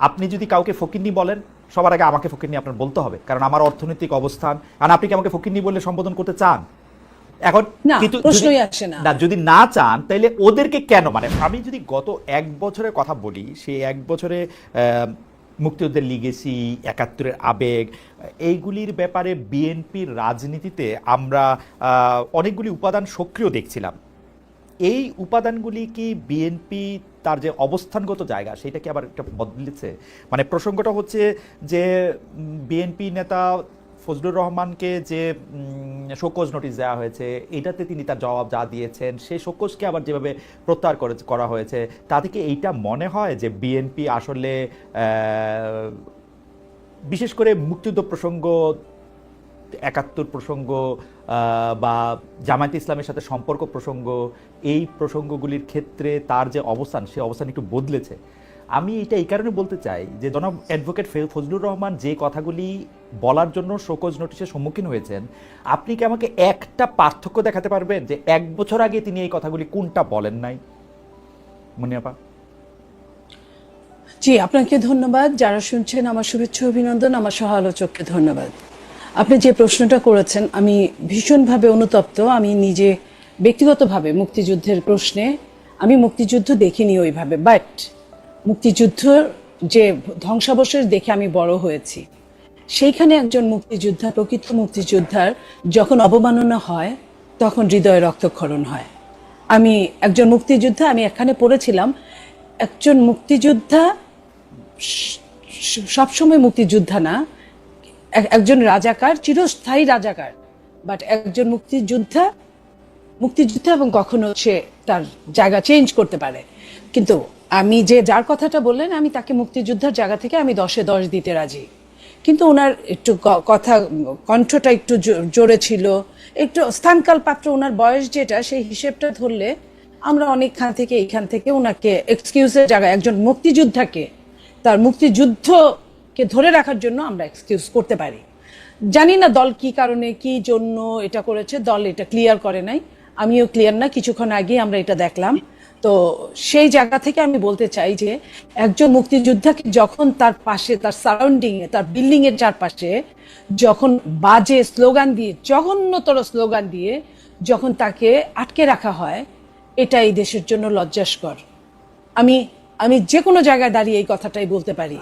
আপনি যদি কাউকে ফকিরনি বলেন সবার আগে আমাকে ফকিন্নি আপনার বলতে হবে কারণ আমার অর্থনৈতিক অবস্থান। কারণ আপনি কি আমাকে ফকিরনি বলে সম্বোধন করতে চান? এখন কিন্তু প্রশ্নই যদি- আসে না। যদি না চান তাহলে ওদেরকে কেন? মানে আমি যদি গত এক বছরের কথা বলি সেই এক বছরে মুক্তিযুদ্ধের লিগেসি একাত্তরের আবেগ এইগুলির ব্যাপারে বিএনপির রাজনীতিতে আমরা অনেকগুলি উপাদান সক্রিয় দেখছিলাম। এই উপাদানগুলি কি বিএনপি তার যে অবস্থানগত জায়গা সেটা কি আবার একটা বদলেছে। মানে প্রসঙ্গটা হচ্ছে যে বিএনপি নেতা ফজলুর রহমানকে যে শোকজ নোটিশ দেওয়া হয়েছে, এটাতে তিনি তার জবাব যা দিয়েছেন সেই শোকজকে আবার যেভাবে প্রত্যাহার করে, করা হয়েছে তা থেকে এইটা মনে হয় যে বিএনপি আসলে বিশেষ করে মুক্তিযুদ্ধ প্রসঙ্গ, একাত্তর প্রসঙ্গ বা জামায়াত ইসলামের সাথে সম্পর্ক প্রসঙ্গ, এই প্রসঙ্গগুলির ক্ষেত্রে তার যে অবস্থান, সে অবস্থান একটু বদলেছে। আমি এটা এই কারণে বলতে চাই যে, জনাব অ্যাডভোকেট ফজলুর রহমান যে কথাগুলি বলার জন্য শোকজ নোটিশের সম্মুখীন হয়েছেন, আপনি কি আমাকে একটা পার্থক্য দেখাতে পারবেন যে, এক বছর আগে তিনি এই কথাগুলি কোনটা বলেন নাই? মুনিয়াপা। জি, আপনাকে ধন্যবাদ। যারা শুনছেন, আমার শুভেচ্ছা, অভিনন্দন, আমার সহ আলোচককে ধন্যবাদ। আপনি যে প্রশ্নটা করেছেন, আমি ভীষণভাবে অনুতপ্ত। আমি নিজে ব্যক্তিগতভাবে মুক্তিযুদ্ধের প্রশ্নে, আমি মুক্তিযুদ্ধ দেখিনি ওইভাবে বাট মুক্তিযুদ্ধ যে ধ্বংসাবশেষ দেখে আমি বড় হয়েছি, সেইখানে একজন মুক্তিযোদ্ধা, প্রকৃত মুক্তিযোদ্ধার যখন অবমাননা হয়, তখন হৃদয়ে রক্তক্ষরণ হয়। আমি একজন মুক্তিযোদ্ধা, আমি এখানে পড়েছিলাম, একজন মুক্তিযোদ্ধা সবসময় মুক্তিযোদ্ধা না একজন রাজাকার, চিরস্থায়ী রাজাকার। বাট একজন মুক্তিযোদ্ধা মুক্তিযোদ্ধা এবং কখনো সে তার জায়গা চেঞ্জ করতে পারে। কিন্তু আমি যে, যার কথাটা বললেন, আমি তাকে মুক্তিযোদ্ধার জায়গা থেকে আমি দশে দশ দিতে রাজি। কিন্তু ওনার একটু কথা, কণ্ঠটা একটু জোরে ছিল। একটু স্থানকাল পাত্র, ওনার বয়স যেটা, সেই হিসেবটা ধরলে আমরা অনেকখান থেকে এইখান থেকে ওনাকে এক্সকিউজের জায়গায় একজন মুক্তিযোদ্ধাকে, তার মুক্তিযুদ্ধকে ধরে রাখার জন্য আমরা এক্সকিউজ করতে পারি। জানি না দল কি কারণে, কি জন্য এটা করেছে, দল এটা ক্লিয়ার করে নাই। আমিও ক্লিয়ার না, কিছুক্ষণ আগে আমরা এটা দেখলাম। তো সেই জায়গা থেকে আমি বলতে চাই যে, একজন মুক্তিযোদ্ধাকে যখন তার পাশে, তার সারাউন্ডিং এ, তার বিল্ডিং এর চারপাশে যখন বাজে স্লোগান দিয়ে, জঘন্যতর স্লোগান দিয়ে যখন তাকে আটকে রাখা হয়, এটা এই দেশের জন্য লজ্জাস্কর। আমি আমি যে কোনো জায়গায় দাঁড়িয়ে এই কথাটাই বলতে পারি।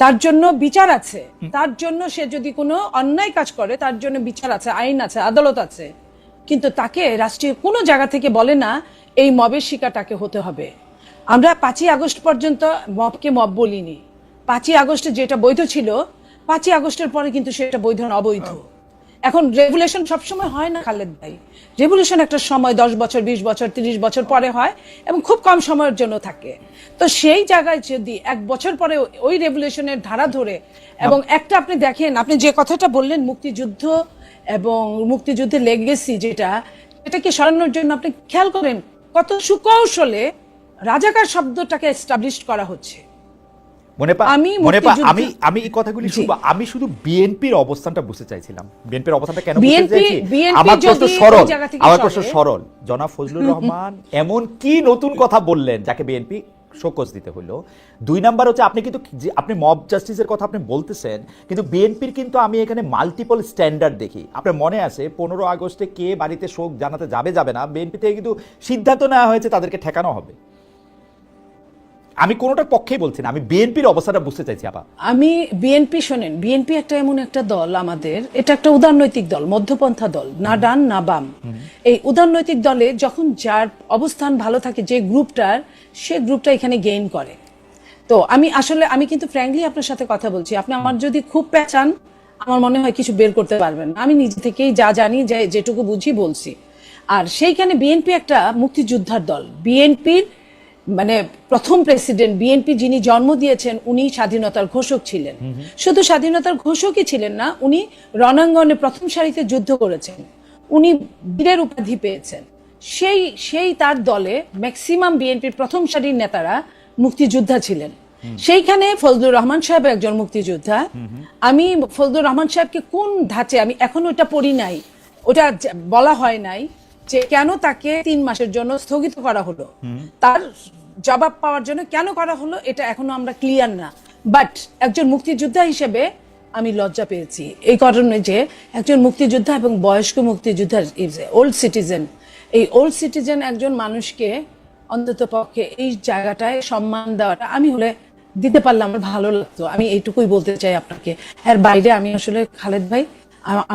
তার জন্য বিচার আছে। তার জন্য সে যদি কোনো অন্যায় কাজ করে তার জন্য বিচার আছে আইন আছে আদালত আছে। কিন্তু তাকে রাষ্ট্রীয় কোনো জায়গা থেকে বলে না এই মবের শিকার তাকে হতে হবে। আমরা পাঁচই আগস্ট পর্যন্ত মবকে মব বলিনি। পাঁচই আগস্টে যেটা বৈধ ছিল পাঁচই আগস্টের পরে কিন্তু সেটা বৈধ না অবৈধ। এখন রেগুলেশন সবসময় হয় না খালেদ ভাই। রেগুলেশন একটা সময়, দশ বছর, বিশ বছর, তিরিশ বছর পরে হয় এবং খুব কম সময়ের জন্য থাকে। তো সেই জায়গায় যদি এক বছর পরে ওই রেগুলেশনের ধারা ধরে এবং একটা আপনি দেখেন, আপনি যে কথাটা বললেন, মুক্তিযুদ্ধ এবং মুক্তিযুদ্ধের লেগেসি যেটা এটাকে সরানোর জন্য আপনি খেয়াল করেন কত সুকৌশলে রাজাকার শব্দটাকে এস্টাবলিশ করা হচ্ছে। মনে পা আমি মনে পা আমি আমি এই কথাগুলি শুনব। আমি শুধু বিএনপির অবস্থানটা বুঝতে চাইছিলাম। বিএনপির অবস্থানটা কেন বুঝতে চাইছি? আমার প্রশ্ন সরল। আমার প্রশ্ন সরল। জনাব ফজলুর রহমান এমন কি নতুন কথা বললেন যাকে বিএনপি শোকজ দিতে হলো? দুই নাম্বার হচ্ছে আপনি কিন্তু আপনি মব জাস্টিসের কথা আপনি বলতেছেন কিন্তু বিএনপির কিন্তু আমি এখানে মাল্টিপল স্ট্যান্ডার্ড দেখি। আপনার মনে আছে পনেরো আগস্টে কে বাড়িতে শোক জানাতে যাবে যাবে না? বিএনপি থেকে কিন্তু সিদ্ধান্ত নেওয়া হয়েছে তাদেরকে ঠেকানো হবে। আমি কোনোটার পক্ষেই বলছি না। আমি বিএনপির অবস্থাটা বুঝতে চাইছি আবার আমি বিএনপি, শোনেন, বিএনপি একটা এমন একটা দল আমাদের, এটা একটা উদারনৈতিক দল, মধ্যপন্থা দল, না ডান, না বাম। এই উদারনৈতিক দলে যখন যার অবস্থান ভালো থাকে, যে গ্রুপটার, সে গ্রুপটা এখানে গেইন করে। তো আমি আসলে, আমি কিন্তু ফ্র্যাঙ্কলি আপনার সাথে কথা বলছি। আপনি আমার যদি খুব পেঁচান, আমার মনে হয় কিছু বের করতে পারবেন আমি নিজে থেকেই যা জানি, যে, যেটুকু বুঝি বলছি। আর সেইখানে বিএনপি একটা মুক্তিযোদ্ধার দল। বিএনপির মানে প্রথম প্রেসিডেন্ট বিএনপি যিনি জন্ম দিয়েছেন উনি স্বাধীনতার ঘোষক ছিলেন। শুধু স্বাধীনতার ঘোষকই ছিলেন না উনি রণাঙ্গনে প্রথম সারিতে যুদ্ধ করেছেন। উনি বীরের উপাধি পেয়েছেন। সেই সেই তার দলে ম্যাক্সিমাম বিএনপির প্রথম সারির নেতারা মুক্তিযোদ্ধা ছিলেন। সেইখানে ফজলুর রহমান সাহেব একজন মুক্তিযোদ্ধা। আমি ফজলুর রহমান সাহেবকে কোন ধাঁচে আমি এখনও ওটা পড়ি নাই ওটা বলা হয় নাই যে কেন তাকে তিন মাসের জন্য স্থগিত করা হলো। তার জবাব পাওয়ার জন্য কেন করা হলো এটা এখনও আমরা ক্লিয়ার না। বাট একজন মুক্তিযোদ্ধা হিসেবে আমি লজ্জা পেয়েছি। এই কারণে যে একজন মুক্তিযোদ্ধা এবং বয়স্ক মুক্তিযোদ্ধা ওল্ড সিটিজেন এই ওল্ড সিটিজেন একজন মানুষকে অন্তত পক্ষে এই জায়গাটায় সম্মান দেওয়াটা আমি হলে দিতে পারলে আমার ভালো লাগতো। আমি এইটুকুই বলতে চাই আপনাকে। এর বাইরে আমি আসলে খালেদ ভাই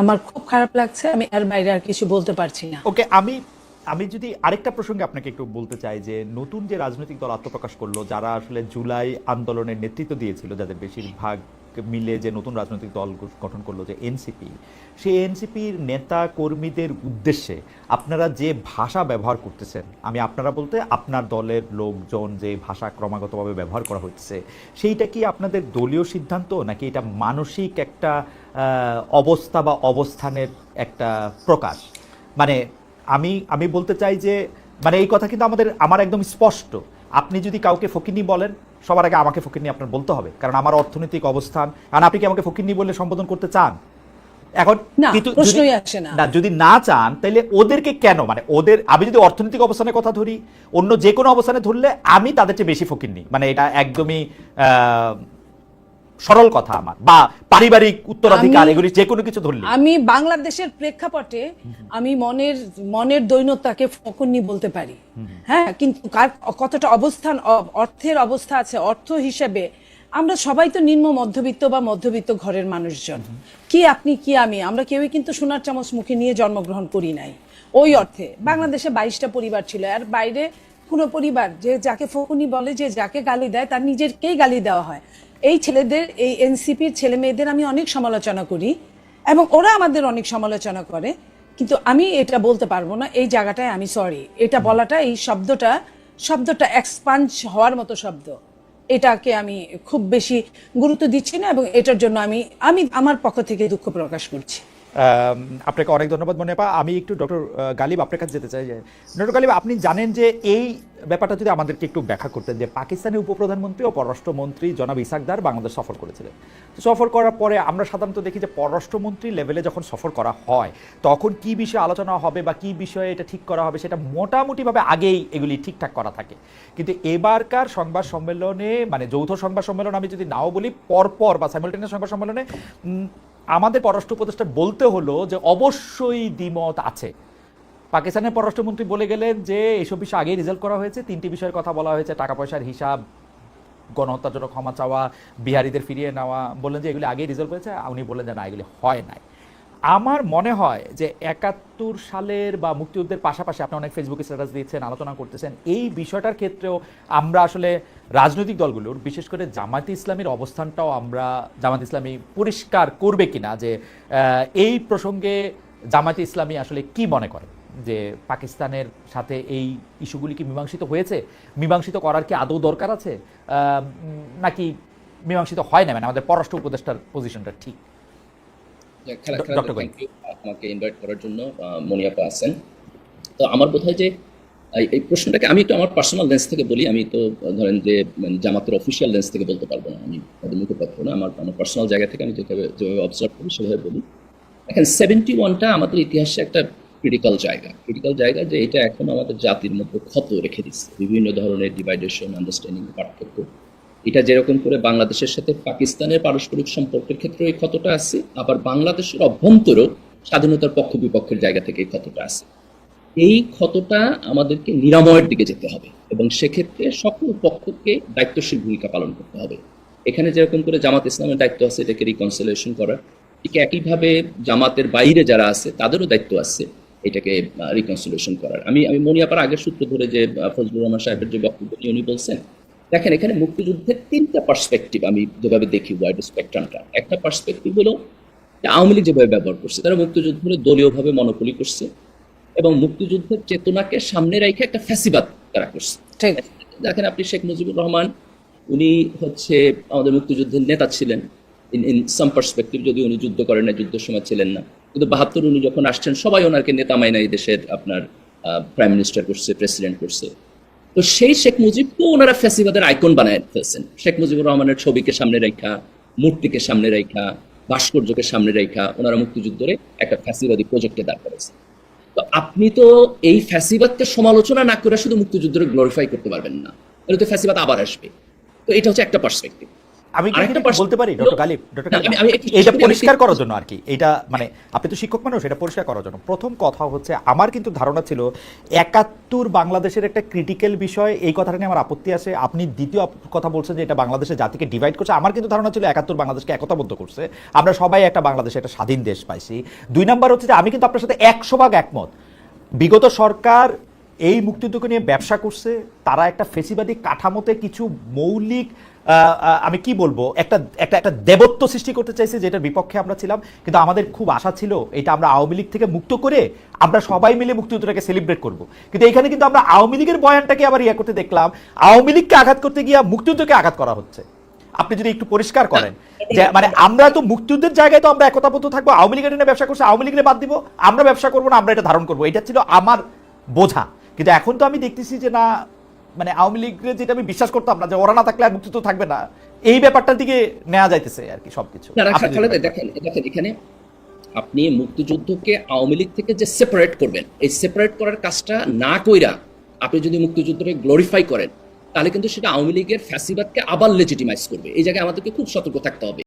আমার খুব খারাপ লাগছে। আমি এর বাইরে আর কিছু বলতে পারছি না। ওকে আমি আমি যদি আরেকটা প্রসঙ্গে আপনাকে একটু বলতে চাই যে নতুন যে রাজনৈতিক দল আত্মপ্রকাশ করল, যারা আসলে জুলাই আন্দোলনের নেতৃত্ব দিয়েছিল, যাদের বেশিরভাগ মিলে যে নতুন রাজনৈতিক দল গঠন করল, যে এনসিপি সেই এনসিপির নেতা কর্মীদের উদ্দেশ্যে আপনারা যে ভাষা ব্যবহার করতেছেন, আমি আপনারা বলতে আপনার দলের লোকজন যে ভাষা ক্রমাগতভাবে ব্যবহার করা হচ্ছে, সেইটা কি আপনাদের দলীয় সিদ্ধান্ত, নাকি এটা মানসিক একটা অবস্থা বা অবস্থানের একটা প্রকাশ? মানে আমি আমি বলতে চাই যে মানে এই কথা কিন্তু আমাদের আমার একদম স্পষ্ট। আপনি যদি কাউকে ফকিনি বলেন সবার আগে আমাকে ফকিনি আপনার বলতে হবে। কারণ আমার অর্থনৈতিক অবস্থান কারণ আপনি কি আমাকে ফকিনি বলে সম্বোধন করতে চান? এখন কিন্তু যদি- না। যদি না চান তাহলে ওদেরকে কেন? মানে ওদের আমি যদি অর্থনৈতিক অবস্থানের কথা ধরি অন্য যে কোনো অবস্থানে ধরলে আমি তাদের চেয়ে বেশি ফকিরনি মানে এটা একদমই আহ, সরল কথা আমার বা পারিবারিক উত্তরাধিকার এগুলি যে কোনো কিছু ধরলে আমি বাংলাদেশের প্রেক্ষাপটে আমি মনের মনের দৈন্যতাকে ফকন্নি বলতে পারি। হ্যাঁ কিন্তু কার কতটা অবস্থান অর্থের অবস্থা আছে অর্থ হিসেবে আমরা সবাই তো নিম্ন মধ্যবিত্ত বা মধ্যবিত্ত ঘরের মানুষজন। কি আপনি কি আমি? আমরা কেউই কিন্তু সোনার চামচ মুখে নিয়ে জন্মগ্রহণ করি নাই। ওই অর্থে। বাংলাদেশে বাইশটা পরিবার ছিল। আর বাইরে কোনো পরিবার, যে যাকে ফকুনি বলে, যে যাকে গালি দেয়, তার নিজেরকেই গালি দেওয়া হয়। এই ছেলেদের, এই এনসিপির ছেলে মেয়েদের আমি অনেক সমালোচনা করি এবং ওরা আমাদের অনেক সমালোচনা করে। কিন্তু আমি এটা বলতে পারব না, এই জায়গাটায় আমি সরি এটা বলাটা, এই শব্দটা শব্দটা এক্সপাঞ্জ হওয়ার মতো শব্দ। এটাকে আমি খুব বেশি গুরুত্ব দিচ্ছি না এবং এটার জন্য আমি আমি আমার পক্ষ থেকে দুঃখ প্রকাশ করছি। আপনাকে অনেক ধন্যবাদ মনে পা আমি একটু ডক্টর গালিব আপনার কাছে যেতে চাই যে, ডক্টর গালিব, আপনি জানেন যে এই ব্যাপারটা যদি আমাদেরকে একটু ব্যাখ্যা করতেন যে পাকিস্তানের উপপ্রধানমন্ত্রী ও পররাষ্ট্রমন্ত্রী জনাব ইসাকদার বাংলাদেশ সফর করেছিলেন। তো সফর করার পরে আমরা সাধারণত দেখি যে পররাষ্ট্রমন্ত্রী লেভেলে যখন সফর করা হয়, তখন কি বিষয়ে আলোচনা হবে বা কি বিষয়ে এটা ঠিক করা হবে সেটা মোটামুটিভাবে আগেই এগুলি ঠিকঠাক করা থাকে। কিন্তু এবারকার সংবাদ সম্মেলনে মানে যৌথ সংবাদ সম্মেলন আমি যদি নাও বলি, পরপর বা সাইমultaneous সংবাদ সম্মেলনে আমাদের পররাষ্ট্র উপদেষ্টা বলতে হলো যে অবশ্যই দ্বিমত আছে। পাকিস্তানের পররাষ্ট্রমন্ত্রী বলে গেলেন যে এসব বিষয় আগেই রিজাল্ট করা হয়েছে, তিনটি বিষয়ের কথা বলা হয়েছে টাকা পয়সার হিসাব গণহত্যার জন্য ক্ষমা চাওয়া, বিহারিদের ফিরিয়ে নেওয়া, বললেন যে এগুলি আগেই রিজাল্ট হয়েছে, উনি বললেন যে না, এগুলি হয় নাই। আমার মনে হয় যে একাত্তর সালের বা মুক্তিযুদ্ধের পাশাপাশি আপনি অনেক ফেসবুকে স্ট্যাটাস দিচ্ছেন, আলোচনা করতেছেন, এই বিষয়টার ক্ষেত্রেও আমরা আসলে রাজনৈতিক দলগুলোর বিশেষ করে জামায়াতে ইসলামীর অবস্থানটাও আমরা জামাত ইসলামী পরিষ্কার করবে কিনা যে এই প্রসঙ্গে জামায়াতে ইসলামী আসলে কি মনে করে? যে পাকিস্তানের সাথে এই ইস্যুগুলি কি মীমাংসিত হয়েছে? মীমাংসিত করার কি আদৌ দরকার আছে? নাকি মীমাংসিত হয় না? মানে আমাদের পররাষ্ট্র উপদেষ্টার পজিশনটা ঠিক। ডক্টর আমাকে ইনভাইট করার জন্য মনিয়াপা আছেন। তো আমার বোধ হয় যে এই- প্রশ্নটাকে আমি একটু আমার পার্সোনাল লেন্স থেকে বলি। আমি তো ধরেন যে মানে জামাতের অফিসিয়াল লেন্স থেকে বলতে পারব না। আমি তাদের মুখপাত্র না। আমার আমার পার্সোনাল জায়গা থেকে আমি যেভাবে যেভাবে অবজার্ভ করি সেভাবে বলি। এখন সেভেন্টি ওয়ানটা আমাদের ইতিহাসে একটা ক্রিটিক্যাল জায়গা। ক্রিটিক্যাল জায়গা যে এটা এখন আমাদের জাতির মধ্যে ক্ষত রেখে দিচ্ছে। বিভিন্ন ধরনের ডিভাইডেশন আন্ডারস্ট্যান্ডিং পার্থক্য। এটা যেরকম করে বাংলাদেশের সাথে পাকিস্তানের পারস্পরিক সম্পর্কের ক্ষেত্রে এই ক্ষতটা আছে, আবার বাংলাদেশের অভ্যন্তরেও স্বাধীনতার পক্ষ বিপক্ষের জায়গা থেকে এই ক্ষতটা আছে। এই ক্ষতটা আমাদেরকে নিরাময়ের দিকে যেতে হবে এবং সেক্ষেত্রে সকল পক্ষকে দায়িত্বশীল ভূমিকা পালন করতে হবে। এখানে যেরকম করে জামাত ইসলামের দায়িত্ব আছে এটাকে রিকনসিলেশন করার। ঠিক একইভাবে জামাতের বাইরে যারা আছে, তাদেরও দায়িত্ব আছে এটাকে রিকনসিলেশন করার। আমি আমি মনিয়াপার আগের সূত্র ধরে যে ফজলুর রহমান সাহেবের যে বক্তব্য উনি বলছেন দেখেন এখানে মুক্তিযুদ্ধের তিনটা পার্সপেক্টিভ আমি যেভাবে দেখি ওয়াইড স্পেকট্রামটা একটা পার্সপেক্টিভ হলো আওয়ামী লীগ যেভাবে ব্যবহার করছে তারা মুক্তিযুদ্ধে দলীয়ভাবে মনোপলি করছে এবং মুক্তিযুদ্ধের চেতনাকে সামনে রেখে একটা ফ্যাসিবাদ তারা করছে। দেখেন আপনি শেখ মুজিবুর রহমান উনি হচ্ছে আমাদের মুক্তিযুদ্ধের নেতা ছিলেন। ইন ইন সাম পার্সপেক্টিভ যদি উনি যুদ্ধ করেন না যুদ্ধের সময় ছিলেন না। কিন্তু বাহাত্তর উনি যখন আসছেন সবাই ওনাকে নেতা মাইনা এই দেশের আপনার প্রাইম মিনিস্টার করছে প্রেসিডেন্ট করছে। তো সেই শেখ মুজিবকে ওনারা ফ্যাসিবাদের আইকন বানায় ফেলছেন। শেখ মুজিবুর রহমানের ছবিকে সামনে রেখা, মূর্তিকে সামনে রেখা, ভাস্কর্যকে সামনে রেখা ওনারা মুক্তিযুদ্ধরে একটা ফ্যাসিবাদী প্রজেক্টে দাঁড় করেছেন। তো আপনি তো এই ফ্যাসিবাদকে সমালোচনা না করে শুধু মুক্তিযুদ্ধের গ্লোরিফাই করতে পারবেন না। তাহলে তো ফ্যাসিবাদ আবার আসবে। তো এটা হচ্ছে একটা পার্সপেক্টিভ আমি কি বলতে পারি? ডক্টর গালিব ডক্টর আমি এটা পরিষ্কার করার জন্য আর কি। এটা মানে আপনি তো শিক্ষক মানুষ এটা পরিষ্কার করার জন্য। প্রথম কথা হচ্ছে আমার কিন্তু ধারণা ছিল একাত্তর বাংলাদেশের একটা ক্রিটিক্যাল বিষয় এই কথাটা নিয়ে আমার আপত্তি আছে। আপনি দ্বিতীয় কথা বলছেন যে এটা বাংলাদেশের জাতিকে ডিভাইড করছে। আমার কিন্তু ধারণা ছিল একাত্তর বাংলাদেশকে একতাবদ্ধ করছে। আমরা সবাই একটা বাংলাদেশে একটা স্বাধীন দেশ পাইছি। দুই নাম্বার হচ্ছে যে আমি কিন্তু আপনার সাথে একশো ভাগ একমত। বিগত সরকার এই মুক্তিযুদ্ধকে নিয়ে ব্যবসা করছে তারা একটা ফেসিবাদী কাঠামোতে কিছু মৌলিক আমি কি বলব? একটা একটা একটা দেবত্ব সৃষ্টি করতে চাইছে যেটার বিপক্ষে আমরা ছিলাম। কিন্তু আমাদের খুব আশা ছিল এটা আমরা আওয়ামী লীগ থেকে মুক্ত করে আমরা সবাই মিলে মুক্তিযুদ্ধটাকে সেলিব্রেট করব। কিন্তু এখানে কিন্তু আমরা আওয়ামী লীগের বয়ানটাকে আবার ইয়ে করতে দেখলাম। আওয়ামী লীগকে আঘাত করতে গিয়ে মুক্তিযুদ্ধকে আঘাত করা হচ্ছে। আপনি যদি একটু পরিষ্কার করেন যে মানে আমরা তো মুক্তিযুদ্ধের জায়গায় তো আমরা একতাবদ্ধ থাকব, আওয়ামী লীগের নিয়ে ব্যবসা করছে, আওয়ামী লীগের বাদ দিব, আমরা ব্যবসা করব না, আমরা এটা ধারণ করব। এটা ছিল আমার বোঝা। কিন্তু এখন তো আমি দেখতেছি যে না মানে আওয়ামী লীগের যেটা আমি বিশ্বাস করতাম না যে ওরা না থাকলে আর মুক্তিযুদ্ধ থাকবে না এই ব্যাপারটার দিকে নেওয়া যাইতেছে আর কি সবকিছু। দেখেন এখানে আপনি মুক্তিযুদ্ধকে আওয়ামী লীগ থেকে যে সেপারেট করবেন এই সেপারেট করার কাজটা না কইরা আপনি যদি মুক্তিযুদ্ধকে গ্লোরিফাই করেন তাহলে কিন্তু সেটা আওয়ামী লীগের ফ্যাসিবাদকে আবার লেজিটিমাইজ করবে। এই জায়গায় আমাদেরকে খুব সতর্ক থাকতে হবে।